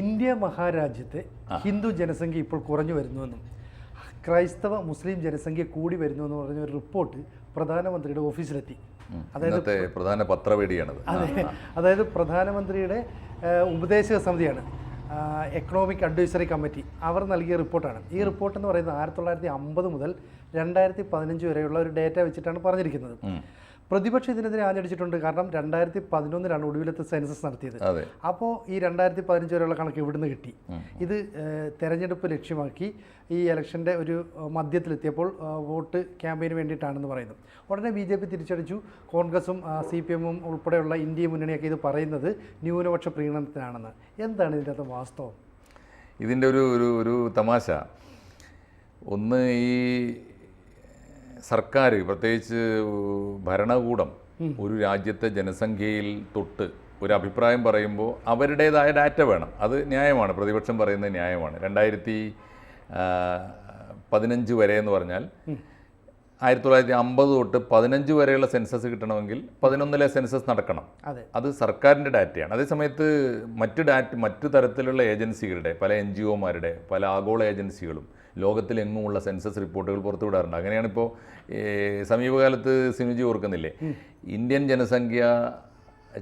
India മഹാരാജ്യത്തെ Hindu ജനസംഖ്യ ഇപ്പോൾ കുറഞ്ഞു വരുന്നുവെന്നും ക്രൈസ്തവ മുസ്ലിം ജനസംഖ്യ കൂടി വരുന്നു എന്ന് പറഞ്ഞ ഒരു റിപ്പോർട്ട് പ്രധാനമന്ത്രിയുടെ ഓഫീസിലെത്തി. അതായത് പ്രധാന പത്രവേടിയാണ് അതെ. അതായത് പ്രധാനമന്ത്രിയുടെ ഉപദേശക സമിതിയാണ് എക്കണോമിക് അഡ്വൈസറി കമ്മിറ്റി അവർ നൽകിയ റിപ്പോർട്ടാണ്. ഈ റിപ്പോർട്ട് എന്ന് പറയുന്നത് ആയിരത്തി തൊള്ളായിരത്തി അമ്പത് മുതൽ രണ്ടായിരത്തി പതിനഞ്ച് വരെയുള്ള ഒരു ഡേറ്റ വെച്ചിട്ടാണ് പറഞ്ഞിരിക്കുന്നത്. പ്രതിപക്ഷം ഇതിനെതിരെ ആഞ്ഞടിച്ചിട്ടുണ്ട്. കാരണം രണ്ടായിരത്തി പതിനൊന്നിലാണ് ഒടുവിലത്തെ സെൻസസ് നടത്തിയത്. അപ്പോൾ ഈ രണ്ടായിരത്തി പതിനഞ്ച് വരെയുള്ള കണക്ക് ഇവിടുന്ന് കിട്ടി. ഇത് തെരഞ്ഞെടുപ്പ് ലക്ഷ്യമാക്കി ഈ ഇലക്ഷന്റെ ഒരു മധ്യത്തിലെത്തിയപ്പോൾ വോട്ട് ക്യാമ്പയിന് വേണ്ടിയിട്ടാണെന്ന് പറയുന്നു. ഉടനെ ബി ജെ പി തിരിച്ചടിച്ചു. കോൺഗ്രസും സി പി എമ്മും ഉൾപ്പെടെയുള്ള ഇന്ത്യ മുന്നണിയൊക്കെ ഇത് പറയുന്നത് ന്യൂനപക്ഷ പ്രീണനത്തിനാണെന്ന്. എന്താണ് ഇതിന്റെ അകത്ത് വാസ്തവം? ഇതിന്റെ ഒരു ഒരു ഒരു തമാശ. ഒന്ന് ഈ സർക്കാർ പ്രത്യേകിച്ച് ഭരണകൂടം ഒരു രാജ്യത്തെ ജനസംഖ്യയിൽ തൊട്ട് ഒരു അഭിപ്രായം പറയുമ്പോൾ അവരുടേതായ ഡാറ്റ വേണം. അത് ന്യായമാണ് പ്രതിപക്ഷം പറയുന്നത് ന്യായമാണ്. രണ്ടായിരത്തി പതിനഞ്ച് വരെ എന്ന് പറഞ്ഞാൽ ആയിരത്തി തൊള്ളായിരത്തി അമ്പത് തൊട്ട് പതിനഞ്ച് വരെയുള്ള സെൻസസ് കിട്ടണമെങ്കിൽ പതിനൊന്നിലെ സെൻസസ് നടക്കണം. അതെ. അത് സർക്കാരിന്റെ ഡാറ്റയാണ്. അതേസമയത്ത് മറ്റ് ഡാറ്റ മറ്റു തരത്തിലുള്ള ഏജൻസികളുടെ പല എൻ ജി ഒമാരുടെ പല ആഗോള ഏജൻസികളും ലോകത്തിലെങ്ങുമുള്ള സെൻസസ് റിപ്പോർട്ടുകൾ പുറത്തുവിടാറുണ്ട് അങ്ങനെയാണ് ഇപ്പോൾ സമീപകാലത്ത് സിനുജി ഓർക്കുന്നില്ലേ? ഇന്ത്യൻ ജനസംഖ്യ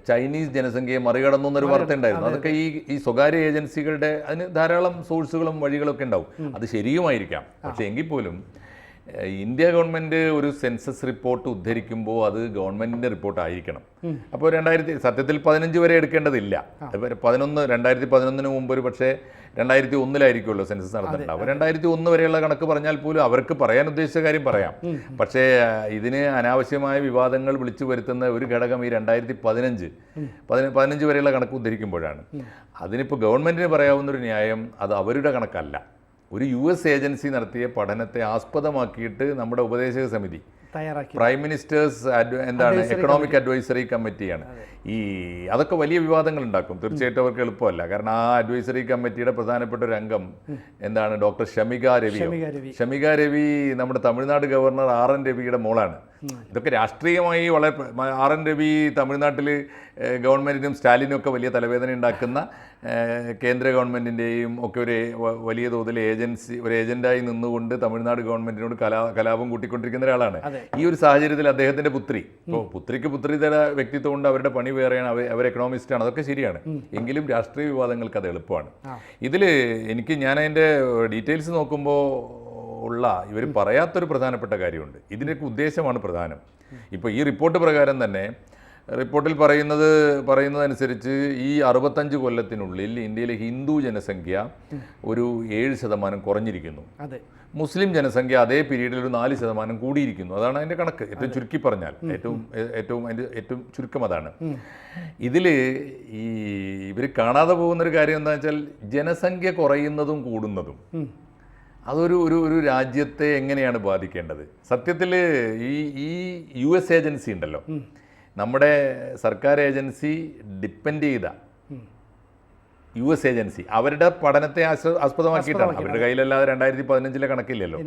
ചൈനീസ് ജനസംഖ്യയെ മറികടന്നു എന്നൊരു വാർത്ത ഉണ്ടായിരുന്നു. അതൊക്കെ ഈ ഈ സ്വകാര്യ ഏജൻസികളുടെ അതിന് ധാരാളം സോഴ്സുകളും വഴികളൊക്കെ ഉണ്ടാവും. അത് ശരിയുമായിരിക്കാം. പക്ഷേ എങ്കിൽ പോലും ഇന്ത്യ ഗവൺമെന്റ് ഒരു സെൻസസ് റിപ്പോർട്ട് ഉദ്ധരിക്കുമ്പോൾ അത് ഗവൺമെന്റിന്റെ റിപ്പോർട്ട് ആയിരിക്കണം അപ്പോൾ രണ്ടായിരത്തി സത്യത്തിൽ പതിനഞ്ച് വരെ എടുക്കേണ്ടതില്ല. പതിനൊന്ന് രണ്ടായിരത്തി പതിനൊന്നിന് മുമ്പ് ഒരു പക്ഷേ രണ്ടായിരത്തി ഒന്നിലായിരിക്കുമല്ലോ സെൻസസ് നടന്നിട്ടുണ്ടാവും രണ്ടായിരത്തി ഒന്ന് വരെയുള്ള കണക്ക് പറഞ്ഞാൽ പോലും അവർക്ക് പറയാൻ ഉദ്ദേശിച്ച കാര്യം പറയാം. പക്ഷേ ഇതിന് അനാവശ്യമായ വിവാദങ്ങൾ വിളിച്ചു വരുത്തുന്ന ഒരു ഘടകം ഈ രണ്ടായിരത്തി പതിനഞ്ച് പതിന പതിനഞ്ച് വരെയുള്ള കണക്ക് ഉദ്ധരിക്കുമ്പോഴാണ്. അതിനിപ്പോൾ ഗവൺമെന്റിന് പറയാവുന്ന ഒരു ന്യായം അത് അവരുടെ കണക്കല്ല. ഒരു യു എസ് ഏജൻസി നടത്തിയ പഠനത്തെ ആസ്പദമാക്കിയിട്ട് നമ്മുടെ ഉപദേശക സമിതി തയ്യാറാക്കി. പ്രൈം മിനിസ്റ്റേഴ്സ് എന്താണ് എക്കണോമിക് അഡ്വൈസറി കമ്മിറ്റിയാണ് ഈ അതൊക്കെ വലിയ വിവാദങ്ങൾ ഉണ്ടാക്കും തീർച്ചയായിട്ടും അവർക്ക് എളുപ്പമല്ല. കാരണം ആ അഡ്വൈസറി കമ്മിറ്റിയുടെ പ്രധാനപ്പെട്ട ഒരു അംഗം എന്താണ് ഡോക്ടർ ഷമിക രവി ഷമിക രവി. നമ്മുടെ തമിഴ്നാട് ഗവർണർ ആർ എൻ രവിയുടെ മോളാണ്. ഇതൊക്കെ രാഷ്ട്രീയമായി വളരെ ആർ എൻ രവി തമിഴ്നാട്ടിൽ ഗവൺമെന്റിനും സ്റ്റാലിനും ഒക്കെ വലിയ തലവേദന ഉണ്ടാക്കുന്ന കേന്ദ്ര ഗവൺമെന്റിന്റെയും ഒക്കെ ഒരു വലിയ തോതിൽ ഏജൻസി ഒരു ഏജന്റായി നിന്നുകൊണ്ട് തമിഴ്നാട് ഗവൺമെന്റിനോട് കലാ കലാപം കൂട്ടിക്കൊണ്ടിരിക്കുന്ന ഒരാളാണ്. ഈ ഒരു സാഹചര്യത്തിൽ അദ്ദേഹത്തിന്റെ പുത്രി ഇപ്പോൾ പുത്രിക്ക് പുത്രിതര വ്യക്തിത്വം കൊണ്ട് അവരുടെ പണി വേറെയാണ് അവർ അവർ എക്കണോമിസ്റ്റാണ് ആണ് അതൊക്കെ ശരിയാണ്. എങ്കിലും രാഷ്ട്രീയ വിവാദങ്ങൾക്ക് അത് എളുപ്പമാണ്. ഇതിൽ എനിക്ക് ഞാൻ അതിന്റെ ഡീറ്റെയിൽസ് നോക്കുമ്പോൾ ഉള്ള ഇവർ പറയാത്തൊരു പ്രധാനപ്പെട്ട കാര്യമുണ്ട്. ഇതിന്റെയൊക്കെ ഉദ്ദേശമാണ് പ്രധാനം. ഇപ്പോൾ ഈ റിപ്പോർട്ട് പ്രകാരം തന്നെ റിപ്പോർട്ടിൽ പറയുന്നത് പറയുന്നതനുസരിച്ച് ഈ അറുപത്തഞ്ച് കൊല്ലത്തിനുള്ളിൽ ഇന്ത്യയിലെ ഹിന്ദു ജനസംഖ്യ ഒരു ഏഴ് ശതമാനം കുറഞ്ഞിരിക്കുന്നു. അതെ. മുസ്ലിം ജനസംഖ്യ അതേ പീരീഡിൽ ഒരു നാല് ശതമാനം കൂടിയിരിക്കുന്നു. അതാണ് അതിന്റെ കണക്ക്. ഏറ്റവും ചുരുക്കി പറഞ്ഞാൽ ഏറ്റവും ഏറ്റവും അതിന്റെ ഏറ്റവും ചുരുക്കം അതാണ്. ഇതിൽ ഈ ഇവർ കാണാതെ പോകുന്നൊരു കാര്യം എന്താ വെച്ചാൽ ജനസംഖ്യ കുറയുന്നതും കൂടുന്നതും. അതൊരു ഒരു ഒരു രാജ്യത്തെ എങ്ങനെയാണ് ബാധിക്കേണ്ടത്? സത്യത്തിൽ ഈ ഈ യു എസ് ഏജൻസി ഉണ്ടല്ലോ. നമ്മുടെ സർക്കാർ ഏജൻസി ഡിപ്പെൻഡ് ചെയ്ത യു എസ് ഏജൻസി അവരുടെ പഠനത്തെ ആസ്പദമാക്കിയിട്ടാണ്. അവരുടെ കയ്യിലല്ലാതെ രണ്ടായിരത്തി പതിനഞ്ചിലെ കണക്കില്ലല്ലോ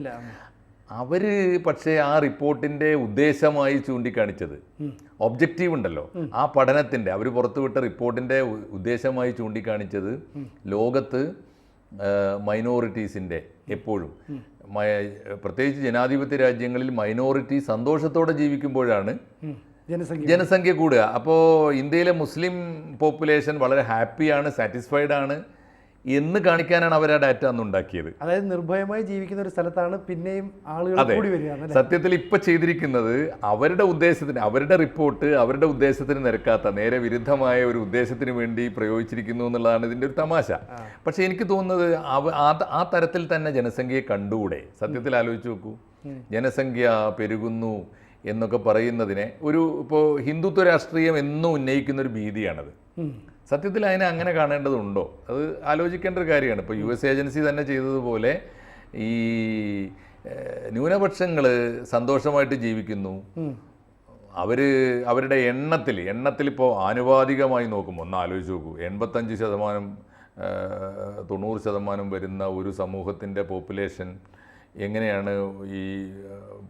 അവർ പക്ഷേ ആ റിപ്പോർട്ടിന്റെ ഉദ്ദേശമായി ചൂണ്ടിക്കാണിച്ചത്. ഒബ്ജക്റ്റീവ് ഉണ്ടല്ലോ. ആ പഠനത്തിന്റെ അവർ പുറത്തുവിട്ട റിപ്പോർട്ടിന്റെ ഉ- ഉദ്ദേശമായി ചൂണ്ടിക്കാണിച്ചത് ലോകത്ത് മൈനോറിറ്റീസിന്റെ എപ്പോഴും. പ്രത്യേകിച്ച് ജനാധിപത്യ രാജ്യങ്ങളിൽ മൈനോറിറ്റി സന്തോഷത്തോടെ ജീവിക്കുമ്പോഴാണ്. ജനസംഖ്യ ജനസംഖ്യ കൂടുക. അപ്പോൾ ഇന്ത്യയിലെ മുസ്ലിം പോപ്പുലേഷൻ വളരെ ഹാപ്പിയാണ് സാറ്റിസ്ഫൈഡ് ആണ് എന്ന് കാണിക്കാനാണ് അവർ ആ ഡാറ്റ അന്ന് ഉണ്ടാക്കിയത്. അതായത് നിർഭയമായി ജീവിക്കുന്ന ഒരു സ്ഥലത്താണ് പിന്നെയും ആളുകൾ അതെ. കൂടി വരിക സത്യത്തിൽ ഇപ്പൊ ചെയ്തിരിക്കുന്നത് അവരുടെ ഉദ്ദേശത്തിന് അവരുടെ റിപ്പോർട്ട് അവരുടെ ഉദ്ദേശത്തിന് നിരക്കാത്ത നേരെ വിരുദ്ധമായ ഒരു ഉദ്ദേശത്തിന് വേണ്ടി പ്രയോഗിച്ചിരിക്കുന്നു എന്നുള്ളതാണ് ഇതിന്റെ ഒരു തമാശ. പക്ഷെ എനിക്ക് തോന്നുന്നത് ആ തരത്തിൽ തന്നെ ജനസംഖ്യയെ കണ്ടുകൂടെ? സത്യത്തിൽ ആലോചിച്ച് നോക്കൂ. ജനസംഖ്യ പെരുകുന്നു എന്നൊക്കെ പറയുന്നതിനെ ഒരു ഇപ്പോൾ ഹിന്ദുത്വ രാഷ്ട്രീയം എന്നും ഉന്നയിക്കുന്ന ഒരു ഭീതിയാണത്. സത്യത്തിൽ അതിനെ അങ്ങനെ കാണേണ്ടതുണ്ടോ? അത് ആലോചിക്കേണ്ട ഒരു കാര്യമാണ്. ഇപ്പോൾ യു എസ് ഏജൻസി തന്നെ ചെയ്തതുപോലെ ഈ ന്യൂനപക്ഷങ്ങൾ സന്തോഷമായിട്ട് ജീവിക്കുന്നു. അവർ അവരുടെ എണ്ണത്തിൽ എണ്ണത്തിൽ ഇപ്പോൾ ആനുപാതികമായി നോക്കും ഒന്ന് ആലോചിച്ച് നോക്കൂ. എൺപത്തഞ്ച് ശതമാനം തൊണ്ണൂറ് ശതമാനം വരുന്ന ഒരു സമൂഹത്തിന്റെ പോപ്പുലേഷൻ എങ്ങനെയാണ് ഈ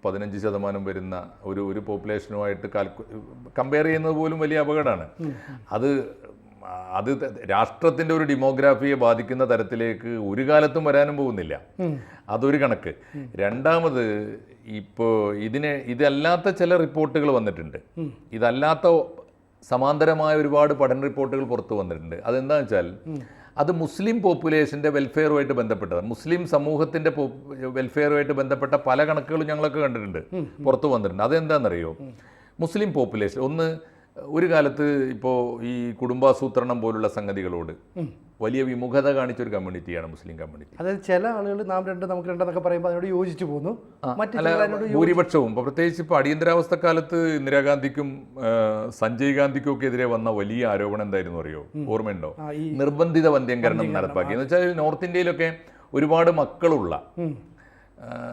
പതിനഞ്ച് ശതമാനം വരുന്ന ഒരു ഒരു പോപ്പുലേഷനുമായിട്ട് കാൽക്കു കമ്പയർ ചെയ്യുന്നത് പോലും വലിയ അപകടമാണ്. അത് അത് രാഷ്ട്രത്തിന്റെ രാഷ്ട്രത്തിന്റെ ഒരു ഡെമോഗ്രാഫിയെ ബാധിക്കുന്ന തരത്തിലേക്ക് ഒരു കാലത്തും വരാനും പോകുന്നില്ല. അതൊരു കണക്ക്. രണ്ടാമത് ഇപ്പോൾ ഇതിനെ ഇതല്ലാത്ത ചില റിപ്പോർട്ടുകൾ വന്നിട്ടുണ്ട്. ഇതല്ലാത്ത സമാന്തരമായ ഒരുപാട് പഠന റിപ്പോർട്ടുകൾ പുറത്തു വന്നിട്ടുണ്ട്. അതെന്താണെന്ന് വെച്ചാൽ അത് മുസ്ലിം പോപ്പുലേഷന്റെ വെൽഫെയറുമായിട്ട് ബന്ധപ്പെട്ടത്. മുസ്ലിം സമൂഹത്തിന്റെ വെൽഫെയറുമായിട്ട് ബന്ധപ്പെട്ട പല കണക്കുകളും ഞങ്ങളൊക്കെ കണ്ടിട്ടുണ്ട്. പുറത്തു വന്നിട്ടുണ്ട്. അതെന്താണെന്നറിയോ? മുസ്ലിം പോപ്പുലേഷൻ ഒന്ന് ഒരു കാലത്ത് ഇപ്പോൾ ഈ കുടുംബാസൂത്രണം പോലുള്ള സംഗതികളോട് വലിയ വിമുഖത കാണിച്ച ഒരു കമ്മ്യൂണിറ്റിയാണ് മുസ്ലിം കമ്മ്യൂണിറ്റി. അതായത് ചില ആളുകൾ നാം രണ്ട് നമുക്ക് രണ്ടെന്നൊക്കെ പറയുമ്പോൾ അതിനോട് യോജിച്ചു പോകുന്നു. ഭൂരിപക്ഷവും. ഇപ്പോൾ പ്രത്യേകിച്ച് ഇപ്പോൾ അടിയന്തരാവസ്ഥ കാലത്ത് ഇന്ദിരാഗാന്ധിക്കും സഞ്ജയ് ഗാന്ധിക്കും ഒക്കെ എതിരെ വന്ന വലിയ ആരോപണം എന്തായിരുന്നു അറിയോ? ഓർമ്മയുണ്ടോ? നിർബന്ധിത വന്ധ്യംകരണം നടപ്പാക്കി. എന്ന് വെച്ചാൽ നോർത്ത് ഇന്ത്യയിലൊക്കെ ഒരുപാട് മക്കളുള്ള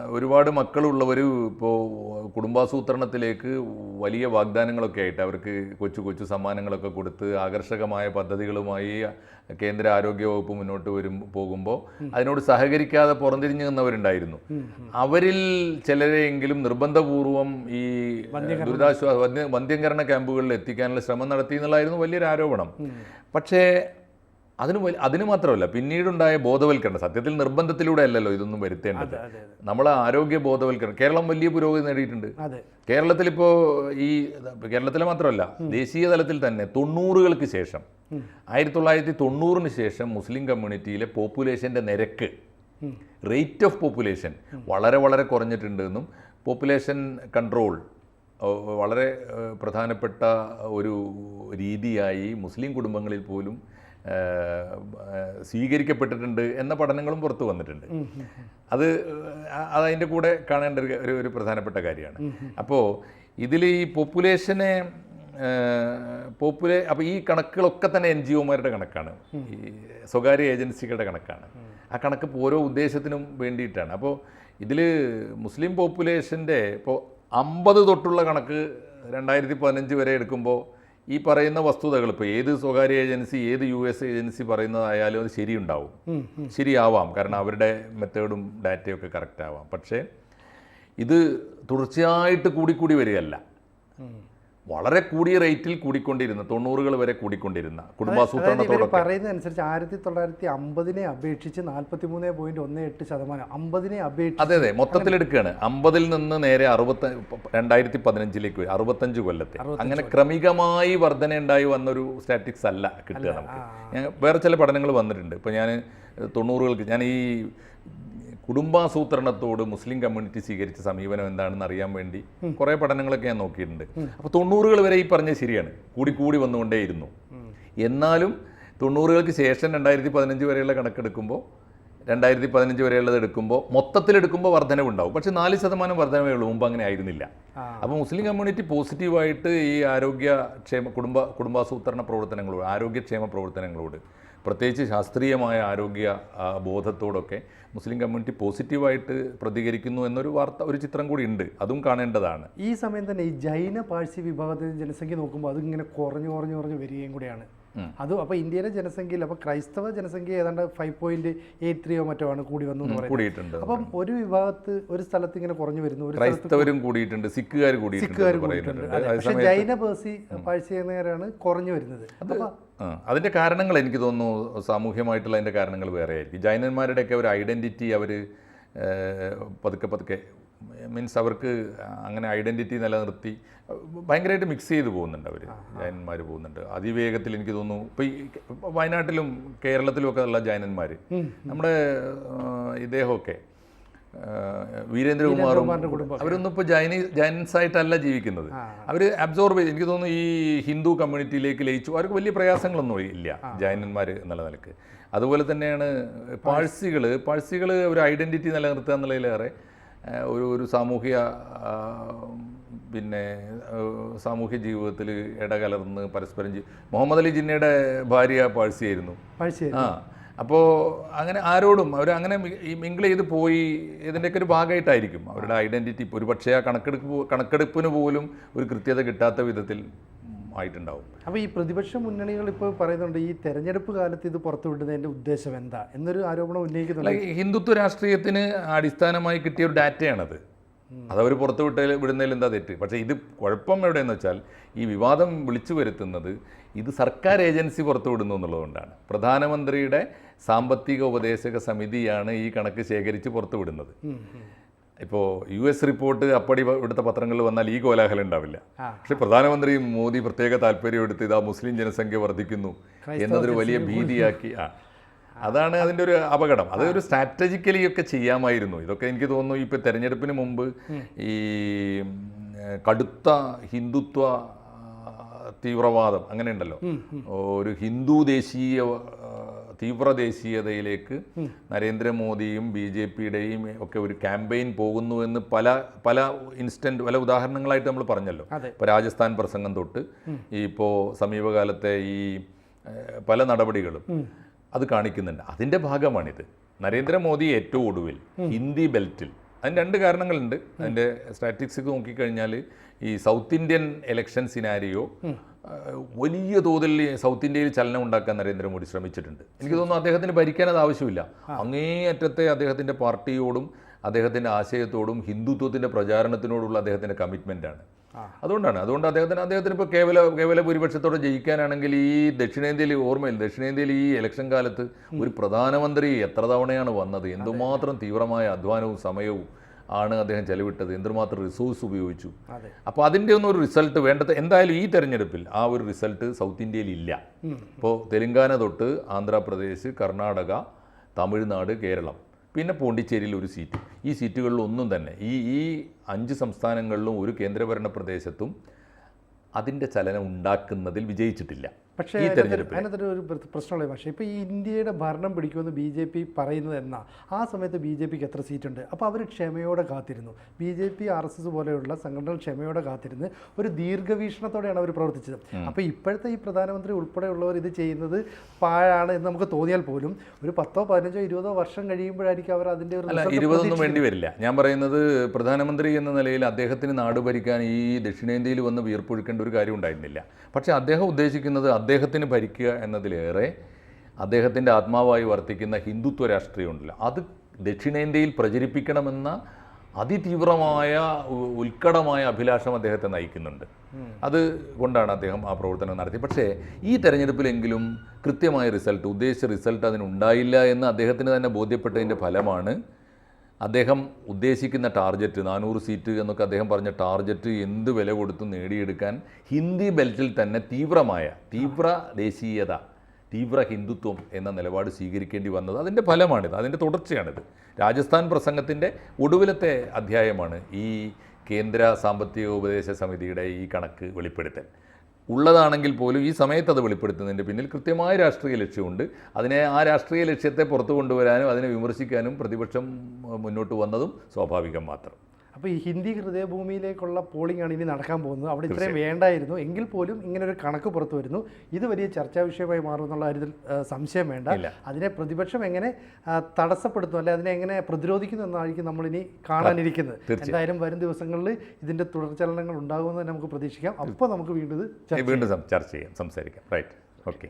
ഒരുപാട് മക്കളുള്ളവർ ഇപ്പോൾ കുടുംബാസൂത്രണത്തിലേക്ക് വലിയ വാഗ്ദാനങ്ങളൊക്കെ ആയിട്ട് അവർക്ക് കൊച്ചു കൊച്ചു സമ്മാനങ്ങളൊക്കെ കൊടുത്ത് ആകർഷകമായ പദ്ധതികളുമായി കേന്ദ്ര ആരോഗ്യ വകുപ്പ് മുന്നോട്ട് വരും പോകുമ്പോൾ അതിനോട് സഹകരിക്കാതെ പുറംതിരിഞ്ഞു നിന്നവരുണ്ടായിരുന്നു. അവരിൽ ചിലരെയെങ്കിലും നിർബന്ധപൂർവം ഈ ദുരിതാശ്വാസ വന്ധ്യ- വന്ധ്യംകരണ ക്യാമ്പുകളിൽ എത്തിക്കാനുള്ള ശ്രമം നടത്തി എന്നുള്ളതായിരുന്നു വലിയൊരു ആരോപണം. പക്ഷേ അതിന് അതിന് മാത്രമല്ല പിന്നീടുണ്ടായ ബോധവൽക്കരണം സത്യത്തിൽ നിർബന്ധത്തിലൂടെ അല്ലല്ലോ ഇതൊന്നും വരുത്തേണ്ടത്. നമ്മൾ ആരോഗ്യ ബോധവൽക്കരണം കേരളം വലിയ പുരോഗതി നേടിയിട്ടുണ്ട്. കേരളത്തിൽ ഇപ്പോൾ ഈ കേരളത്തിലെ മാത്രമല്ല ദേശീയ തലത്തിൽ തന്നെ തൊണ്ണൂറുകൾക്ക് ശേഷം ആയിരത്തി തൊള്ളായിരത്തി തൊണ്ണൂറിന് ശേഷം മുസ്ലിം കമ്മ്യൂണിറ്റിയിലെ പോപ്പുലേഷന്റെ നിരക്ക് റേറ്റ് ഓഫ് പോപ്പുലേഷൻ വളരെ വളരെ കുറഞ്ഞിട്ടുണ്ട് എന്നും പോപ്പുലേഷൻ കൺട്രോൾ വളരെ പ്രധാനപ്പെട്ട ഒരു രീതിയായി മുസ്ലിം കുടുംബങ്ങളിൽ പോലും സ്വീകരിക്കപ്പെട്ടിട്ടുണ്ട് എന്ന പഠനങ്ങളും പുറത്തു വന്നിട്ടുണ്ട്. അത് അതതിന്റെ കൂടെ കാണേണ്ട ഒരു ഒരു- പ്രധാനപ്പെട്ട കാര്യമാണ്. അപ്പോൾ ഇതിൽ ഈ പോപ്പുലേഷനെ പോപ്പുലേ അപ്പോൾ ഈ കണക്കുകളൊക്കെ തന്നെ എൻ ജി ഒമാരുടെ കണക്കാണ് ഈ സ്വകാര്യ ഏജൻസികളുടെ കണക്കാണ്. ആ കണക്ക് ഇപ്പോൾ ഓരോ ഉദ്ദേശത്തിനും വേണ്ടിയിട്ടാണ്. അപ്പോൾ ഇതിൽ മുസ്ലിം പോപ്പുലേഷന്റെ ഇപ്പോൾ അമ്പത് തൊട്ടുള്ള കണക്ക് രണ്ടായിരത്തി പതിനഞ്ച് വരെ എടുക്കുമ്പോൾ ഈ പറയുന്ന വസ്തുതകൾ ഇപ്പോൾ ഏത് സ്വകാര്യ ഏജൻസി ഏത് യു എസ് ഏജൻസി പറയുന്നതായാലും അത് ശരിയുണ്ടാവും. ശരിയാവാം. കാരണം അവരുടെ മെത്തേഡും ഡാറ്റയും ഒക്കെ കറക്റ്റ് ആവാം പക്ഷേ ഇത് തുടർച്ചയായിട്ട് കൂടിക്കൂടി വരികയല്ല. വളരെ കൂടിയ റേറ്റിൽ കൂടിക്കൊണ്ടിരുന്ന തൊണ്ണൂറുകൾ വരെ കൂടിക്കൊണ്ടിരുന്ന കുടുംബാസൂത്രണത്തോടെ പറയുന്നതനുസരിച്ച് ആയിരത്തി തൊള്ളായിരത്തി അമ്പതിനെ അപേക്ഷിച്ച് നാൽപ്പത്തി മൂന്ന് പോയിന്റ് ഒന്ന് എട്ട് ശതമാനം. അമ്പതിനെ അപേക്ഷിച്ച് അതെ അതെ. മൊത്തത്തിൽ എടുക്കുകയാണ് അമ്പതിൽ നിന്ന് നേരെ അറുപത്തി രണ്ടായിരത്തി പതിനഞ്ചിലേക്ക് അറുപത്തഞ്ച് കൊല്ലത്തെ. അങ്ങനെ ക്രമികമായി വർധന ഉണ്ടായി വന്നൊരു സ്റ്റാറ്റിക്സ് അല്ല കിട്ടുക നമുക്ക്. ഞാൻ വേറെ ചില പഠനങ്ങൾ വന്നിട്ടുണ്ട്. ഇപ്പോൾ ഞാൻ തൊണ്ണൂറുകൾക്ക് ഞാൻ ഈ കുടുംബാസൂത്രണത്തോട് മുസ്ലിം കമ്മ്യൂണിറ്റി സ്വീകരിച്ച സമീപനം എന്താണെന്ന് അറിയാൻ വേണ്ടി കുറേ പഠനങ്ങളൊക്കെ ഞാൻ നോക്കിയിട്ടുണ്ട്. അപ്പോൾ തൊണ്ണൂറുകൾ വരെ ഈ പറഞ്ഞത് ശരിയാണ്. കൂടി കൂടി വന്നുകൊണ്ടേയിരുന്നു എന്നാലും തൊണ്ണൂറുകൾക്ക് ശേഷം രണ്ടായിരത്തി പതിനഞ്ച് വരെയുള്ള കണക്കെടുക്കുമ്പോൾ രണ്ടായിരത്തി പതിനഞ്ച് വരെയുള്ളത് എടുക്കുമ്പോൾ മൊത്തത്തിലെടുക്കുമ്പോൾ വർധനവുണ്ടാവും. പക്ഷേ നാല് ശതമാനം വർധനവേ ഉള്ളൂ. മുമ്പ് അങ്ങനെ ആയിരുന്നില്ല. അപ്പോൾ മുസ്ലിം കമ്മ്യൂണിറ്റി പോസിറ്റീവായിട്ട് ഈ ആരോഗ്യക്ഷേമ കുടുംബ കുടുംബാസൂത്രണ പ്രവർത്തനങ്ങളോട് ആരോഗ്യക്ഷേമ പ്രവർത്തനങ്ങളോട് പ്രത്യേകിച്ച് ശാസ്ത്രീയമായ ആരോഗ്യ ബോധത്തോടൊക്കെ മുസ്ലിം കമ്മ്യൂണിറ്റി പോസിറ്റീവായിട്ട് പ്രതികരിക്കുന്നു എന്നൊരു വാർത്ത ഒരു ചിത്രം കൂടി ഉണ്ട്. അതും കാണേണ്ടതാണ്. ഈ സമയം തന്നെ ഈ ജൈന പാഴ്സി വിഭാഗത്തിന്റെ ജനസംഖ്യ നോക്കുമ്പോൾ അതിങ്ങനെ കുറഞ്ഞു കുറഞ്ഞു കുറഞ്ഞു വരികയും കൂടിയാണ്. അത് അപ്പോൾ ഇന്ത്യയിലെ ജനസംഖ്യയിൽ അപ്പോൾ ക്രൈസ്തവ ജനസംഖ്യ ഏതാണ്ട് ഫൈവ് പോയിന്റ് എയ്റ്റ് ത്രീയോ മറ്റോ ആണ് കൂടി വന്നു എന്ന് പറയുന്നത്. കൂടിയിട്ടുണ്ട്. അപ്പം ഒരു വിഭാഗത്ത് ഒരു സ്ഥലത്ത് ഇങ്ങനെ കുറഞ്ഞു വരുന്നു ക്രൈസ്തവരും കൂടിയിട്ടുണ്ട് സിഖുകാർ കൂടിയിട്ടുണ്ട് സിഖുകാർ കൂടിയിട്ടുണ്ട്. പക്ഷേ ജൈന പേഴ്സി പാഴ്സി എന്നവരാണ് കുറഞ്ഞു വരുന്നത്. അപ്പോൾ അതിന്റെ കാരണങ്ങൾ എനിക്ക് തോന്നുന്നു സാമൂഹ്യമായിട്ടുള്ള അതിന്റെ കാരണങ്ങൾ വേറെ ആയിരിക്കും ജൈനന്മാരുടെയൊക്കെ ഒരു ഐഡന്റിറ്റി അവർ പതുക്കെ പതുക്കെ മീൻസ് അവർക്ക് അങ്ങനെ ഐഡന്റിറ്റി നിലനിർത്തി ഭയങ്കരമായിട്ട് മിക്സ് ചെയ്ത് പോകുന്നുണ്ട് അവർ ജൈനന്മാർ പോകുന്നുണ്ട്. അതിവേഗത്തിൽ എനിക്ക് തോന്നുന്നു ഇപ്പോൾ ഈ വയനാട്ടിലും കേരളത്തിലും ഒക്കെ ഉള്ള ജൈനന്മാർ നമ്മുടെ ഇദ്ദേഹമൊക്കെ വീരേന്ദ്രകുമാറും അവരൊന്നും ഇപ്പോൾ ജൈനി ജൈനൻസ് ആയിട്ടല്ല ജീവിക്കുന്നത് അവർ അബ്സോർബ് ചെയ്ത് എനിക്ക് തോന്നുന്നു ഈ ഹിന്ദു കമ്മ്യൂണിറ്റിയിലേക്ക് ലയിച്ചു. അവർക്ക് വലിയ പ്രയാസങ്ങളൊന്നും ഇല്ല ജൈനന്മാർ എന്നുള്ള നിലയ്ക്ക്. അതുപോലെ തന്നെയാണ് പാഴ്സികൾ പാഴ്സികൾ ഒരു ഐഡന്റിറ്റി നിലനിർത്തുക എന്നുള്ളതിലേറെ ഒരു ഒരു സാമൂഹിക പിന്നെ സാമൂഹ്യ ജീവിതത്തിൽ ഇടകലർന്ന് പരസ്പരം മുഹമ്മദ് അലി ജിന്നയുടെ ഭാര്യ പാഴ്സിയായിരുന്നു. പാഴ്സി ആ. അപ്പോൾ അങ്ങനെ ആരോടും അവർ അങ്ങനെ മിങ്കിൾ ചെയ്ത് പോയി ഇതിന്റെയൊക്കെ ഒരു ഭാഗമായിട്ടായിരിക്കും അവരുടെ ഐഡന്റിറ്റി ഇപ്പോൾ ഒരു പക്ഷേ ആ കണക്കെടുപ്പ് കണക്കെടുപ്പിന് പോലും ഒരു കൃത്യത കിട്ടാത്ത വിധത്തിൽ ആയിട്ടുണ്ടാവും. അപ്പോൾ ഈ പ്രതിപക്ഷ മുന്നണികൾ ഇപ്പോൾ പറയുന്നുണ്ട് ഈ തെരഞ്ഞെടുപ്പ് കാലത്ത് ഇത് പുറത്തുവിടുന്നതിന്റെ ഉദ്ദേശം എന്താ? എന്നൊരു ആരോപണം ഉന്നയിക്കുന്നുണ്ട്. ഹിന്ദുത്വ രാഷ്ട്രീയത്തിന് അടിസ്ഥാനമായി കിട്ടിയ ഒരു ഡാറ്റയാണത്. അതവർ പുറത്ത് വിട്ട വിടുന്നതിൽ എന്താ തെറ്റ്? പക്ഷേ ഇത് കുഴപ്പം എവിടെയെന്ന് വെച്ചാൽ ഈ വിവാദം വിളിച്ചു വരുത്തുന്നത് ഇത് സർക്കാർ ഏജൻസി പുറത്തു വിടുന്നു എന്നുള്ളതുകൊണ്ടാണ്. പ്രധാനമന്ത്രിയുടെ സാമ്പത്തിക ഉപദേശക സമിതിയാണ് ഈ കണക്ക് ശേഖരിച്ച് പുറത്തു വിടുന്നത്. ഇപ്പോൾ യു എസ് റിപ്പോർട്ട് അപ്പടി ഇവിടുത്തെ പത്രങ്ങളിൽ വന്നാൽ ഈ കോലാഹലം ഉണ്ടാവില്ല. പക്ഷെ പ്രധാനമന്ത്രി മോദി പ്രത്യേക താല്പര്യം എടുത്ത് ഇതാ മുസ്ലിം ജനസംഖ്യ വർദ്ധിക്കുന്നു എന്നതൊരു വലിയ ഭീതിയാക്കി ആ. അതാണ് അതിന്റെ ഒരു അപകടം. അത് ഒരു സ്ട്രാറ്റജിക്കലി ഒക്കെ ചെയ്യാമായിരുന്നു. ഇതൊക്കെ എനിക്ക് തോന്നുന്നു ഇപ്പോൾ തെരഞ്ഞെടുപ്പിന് മുമ്പ് ഈ കടുത്ത ഹിന്ദുത്വ തീവ്രവാദം അങ്ങനെയുണ്ടല്ലോ. ഒരു ഹിന്ദു ദേശീയ ആ, തീവ്ര ദേശീയതയിലേക്ക് നരേന്ദ്രമോദിയും ബി ജെ പിയുടെയും ഒക്കെ ഒരു ക്യാമ്പയിൻ പോകുന്നു എന്ന് പല പല ഇൻസ്റ്റന്റ് പല ഉദാഹരണങ്ങളായിട്ട് നമ്മൾ പറഞ്ഞല്ലോ. ഇപ്പോൾ രാജസ്ഥാൻ പ്രസംഗം തൊട്ട് ഈ ഇപ്പോൾ സമീപകാലത്തെ ഈ പല നടപടികളും അത് കാണിക്കുന്നുണ്ട്. അതിന്റെ ഭാഗമാണിത്. നരേന്ദ്രമോദി ഏറ്റവും ഒടുവിൽ ഹിന്ദി ബെൽറ്റിൽ അതിന് രണ്ട് കാരണങ്ങളുണ്ട്. അതിന്റെ സ്റ്റാറ്റിസ്റ്റിക്സ് നോക്കിക്കഴിഞ്ഞാൽ ഈ സൗത്ത് ഇന്ത്യൻ ഇലക്ഷൻ സിനാരിയോ വലിയ തോതിൽ സൗത്ത് ഇന്ത്യയിൽ ചലനം ഉണ്ടാക്കാൻ നരേന്ദ്രമോദി ശ്രമിച്ചിട്ടുണ്ട്. എനിക്ക് തോന്നുന്നു അദ്ദേഹത്തിന് ഭരിക്കാൻ അത് ആവശ്യമില്ല. അങ്ങേയറ്റത്തെ അദ്ദേഹത്തിന്റെ പാർട്ടിയോടും അദ്ദേഹത്തിന്റെ ആശയത്തോടും ഹിന്ദുത്വത്തിന്റെ പ്രചാരണത്തിനോടുള്ള അദ്ദേഹത്തിന്റെ കമ്മിറ്റ്മെന്റാണ് അതുകൊണ്ടാണ്. അതുകൊണ്ട് അദ്ദേഹത്തിന് അദ്ദേഹത്തിന് ഇപ്പോൾ കേവല കേവല ഭൂരിപക്ഷത്തോടെ ജയിക്കാനാണെങ്കിൽ ഈ ദക്ഷിണേന്ത്യയിൽ ഓർമ്മയിൽ ദക്ഷിണേന്ത്യയിൽ ഈ ഇലക്ഷൻ കാലത്ത് ഒരു പ്രധാനമന്ത്രി എത്ര തവണയാണ് വന്നത്? എന്തുമാത്രം തീവ്രമായ അധ്വാനവും സമയവും ആണ് അദ്ദേഹം ചെലവിട്ടത്? എന്തുമാത്രം റിസോഴ്സ് ഉപയോഗിച്ചു? അപ്പോൾ അതിന്റെ ഒന്നും ഒരു റിസൾട്ട് വേണ്ടത് എന്തായാലും ഈ തെരഞ്ഞെടുപ്പിൽ ആ ഒരു റിസൾട്ട് സൗത്ത് ഇന്ത്യയിൽ ഇല്ല. ഇപ്പോൾ തെലുങ്കാന തൊട്ട് ആന്ധ്രാപ്രദേശ് കർണാടക തമിഴ്നാട് കേരളം. പിന്നെ പോണ്ടിച്ചേരിയിൽ ഒരു സീറ്റ്. ഈ സീറ്റുകളിലൊന്നും തന്നെ ഈ ഈ അഞ്ച് സംസ്ഥാനങ്ങളിലും ഒരു കേന്ദ്രഭരണ പ്രദേശത്തും അതിന്റെ ചലനം ഉണ്ടാക്കുന്നതിൽ വിജയിച്ചിട്ടില്ല. പക്ഷേ അതിനകത്തൊരു- ഒരു പ്രശ്നമുള്ള പക്ഷേ ഇപ്പോൾ ഈ ഇന്ത്യയുടെ ഭരണം പിടിക്കുമെന്ന് ബി ജെ പി പറയുന്നത് എന്നാ ആ സമയത്ത് ബി ജെ പിക്ക് എത്ര സീറ്റുണ്ട്? അപ്പോൾ അവർ ക്ഷമയോടെ കാത്തിരുന്നു. B J P R S S പോലെയുള്ള സംഘടനകൾ ക്ഷമയോടെ കാത്തിരുന്ന് ഒരു ദീർഘവീക്ഷണത്തോടെയാണ് അവർ പ്രവർത്തിച്ചത്. അപ്പോൾ ഇപ്പോഴത്തെ ഈ പ്രധാനമന്ത്രി ഉൾപ്പെടെയുള്ളവർ ഇത് ചെയ്യുന്നത് പാഴാണ് എന്ന് നമുക്ക് തോന്നിയാൽ പോലും ഒരു പത്തോ പതിനഞ്ചോ ഇരുപതോ വർഷം കഴിയുമ്പോഴായിരിക്കും അവർ അതിന്റെ ഒരു ഇരുപതൊന്നും വേണ്ടി വരില്ല. ഞാൻ പറയുന്നത് പ്രധാനമന്ത്രി എന്ന നിലയിൽ അദ്ദേഹത്തിന് നാട് ഭരിക്കാൻ ഈ ദക്ഷിണേന്ത്യയിൽ വന്ന് വീർപ്പൊഴുക്കേണ്ട ഒരു കാര്യം ഉണ്ടായിരുന്നില്ല. പക്ഷേ അദ്ദേഹം ഉദ്ദേശിക്കുന്നത് അദ്ദേഹത്തിന് ഭരിക്കുക എന്നതിലേറെ അദ്ദേഹത്തിന്റെ ആത്മാവായി വർത്തിക്കുന്ന ഹിന്ദുത്വ രാഷ്ട്രീയം ഉണ്ടല്ലോ അത് ദക്ഷിണേന്ത്യയിൽ പ്രചരിപ്പിക്കണമെന്ന അതിതീവ്രമായ ഉത്കടമായ അഭിലാഷം അദ്ദേഹത്തെ നയിക്കുന്നുണ്ട്. അത് കൊണ്ടാണ് അദ്ദേഹം ആ പ്രവർത്തനം നടത്തിയത് പക്ഷേ ഈ തെരഞ്ഞെടുപ്പിലെങ്കിലും കൃത്യമായ റിസൾട്ട് ഉദ്ദേശിച്ച റിസൾട്ട് അതിനുണ്ടായില്ല എന്ന് അദ്ദേഹത്തിന് തന്നെ ബോധ്യപ്പെട്ടതിന്റെ ഫലമാണ് അദ്ദേഹം ഉദ്ദേശിക്കുന്ന ടാർഗറ്റ് നാനൂറ് സീറ്റ് എന്നൊക്കെ അദ്ദേഹം പറഞ്ഞ ടാർഗറ്റ് എന്ത് വില കൊടുത്തും നേടിയെടുക്കാൻ ഹിന്ദി ബെൽറ്റിൽ തന്നെ തീവ്രമായ തീവ്ര ദേശീയത തീവ്ര ഹിന്ദുത്വം എന്ന നിലപാട് സ്വീകരിക്കേണ്ടി വന്നത് അതിന്റെ ഫലമാണിത് അതിന്റെ തുടർച്ചയാണിത്. രാജസ്ഥാൻ പ്രസംഗത്തിന്റെ ഒടുവിലത്തെ അധ്യായമാണ് ഈ കേന്ദ്ര സാമ്പത്തിക ഉപദേശ സമിതിയുടെ ഈ കണക്ക് വെളിപ്പെടുത്തൽ. ഉള്ളതാണെങ്കിൽ പോലും ഈ സമയത്ത് അത് വെളിപ്പെടുത്തുന്നതിന്റെ പിന്നിൽ കൃത്യമായ രാഷ്ട്രീയ ലക്ഷ്യമുണ്ട്. അതിനെ ആ രാഷ്ട്രീയ ലക്ഷ്യത്തെ പുറത്തു കൊണ്ടുവരാനും അതിനെ വിമർശിക്കാനും പ്രതിപക്ഷം മുന്നോട്ട് വന്നതും സ്വാഭാവികം മാത്രം. അപ്പോൾ ഈ ഹിന്ദി ഹൃദയഭൂമിയിലേക്കുള്ള പോളിംഗ് ആണ് ഇനി നടക്കാൻ പോകുന്നത്. അവിടെ ഇത്രയും വേണ്ടായിരുന്നു. എങ്കിൽ പോലും ഇങ്ങനെ ഒരു കണക്ക് പുറത്തു വരുന്നു. ഇത് വലിയ ചർച്ചാ വിഷയമായി മാറും എന്നുള്ള കാര്യത്തിൽ സംശയം വേണ്ട. അതിനെ പ്രതിപക്ഷം എങ്ങനെ തടസ്സപ്പെടുത്തും അല്ലെ അതിനെ എങ്ങനെ പ്രതിരോധിക്കുന്നു എന്നായിരിക്കും നമ്മളിനി കാണാനിരിക്കുന്നത്. എന്തായാലും വരും ദിവസങ്ങളിൽ ഇതിന്റെ തുടർചലനങ്ങൾ ഉണ്ടാകുമെന്ന് നമുക്ക് പ്രതീക്ഷിക്കാം. അപ്പോൾ നമുക്ക് വീണ്ടും വീണ്ടും ചർച്ച ചെയ്യാം. സംസാരിക്കാം. Right okay